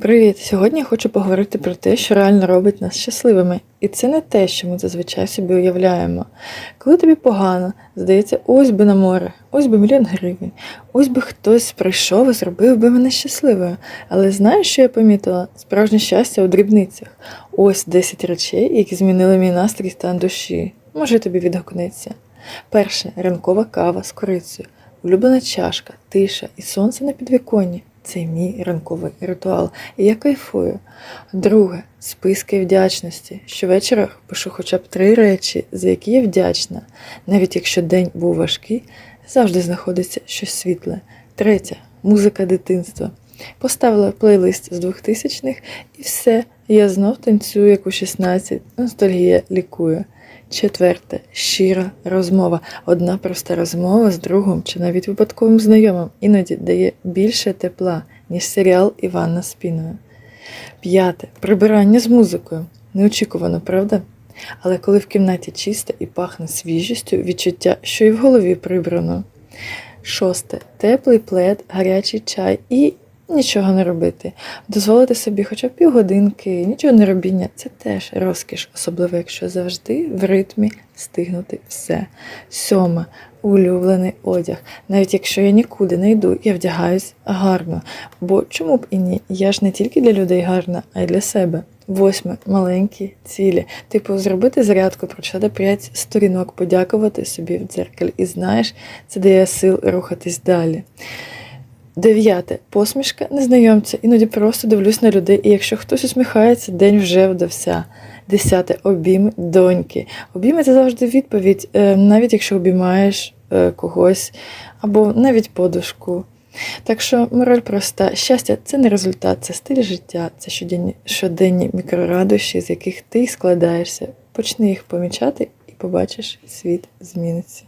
Привіт! Сьогодні я хочу поговорити про те, що реально робить нас щасливими. І це не те, що ми зазвичай собі уявляємо. Коли тобі погано, здається, ось би на море, ось би мільйон гривень, ось би хтось прийшов і зробив би мене щасливою. Але знаєш, що я помітила? Справжнє щастя у дрібницях. Ось 10 речей, які змінили мій настрій стан душі. Може, тобі відгукнеться. Перше ранкова кава з корицею, улюблена чашка, тиша і сонце на підвіконні. Це мій ранковий ритуал, і я кайфую. Друге списки вдячності. Щовечора пишу хоча б три речі, за які я вдячна. Навіть якщо день був важкий, завжди знаходиться щось світле. Третє музика дитинства. Поставила плейлист з 2000-х і все, я знов танцюю, як у 16, ностальгія лікує. Четверте щира розмова. Одна проста розмова з другом чи навіть випадковим знайомим іноді дає більше тепла, ніж серіал Івана Спіною. П'яте прибирання з музикою. Неочікувано, правда? Але коли в кімнаті чисто і пахне свіжістю, відчуття, що і в голові прибрано. Шосте теплий плед, гарячий чай і нічого не робити. Дозволити собі хоча б півгодинки, нічого не робіння це теж розкіш, особливо якщо завжди в ритмі стигнути все. Сьоме улюблений одяг. Навіть якщо я нікуди не йду, я вдягаюсь гарно. Бо чому б і ні? Я ж не тільки для людей гарна, а й для себе. Восьме маленькі цілі. Типу, зробити зарядку, прочитати 5 сторінок, подякувати собі в дзеркалі. І знаєш, це дає сил рухатись далі. Дев'яте посмішка незнайомця. Іноді просто дивлюсь на людей, і якщо хтось усміхається, день вже вдався. Десяте обійми доньки. Обійми це завжди відповідь, е, навіть якщо обіймаєш е, когось або навіть подушку. Так що мораль проста: щастя це не результат, це стиль життя, це щоденні, щоденні мікрорадощі, з яких ти складаєшся. Почни їх помічати і побачиш, світ зміниться.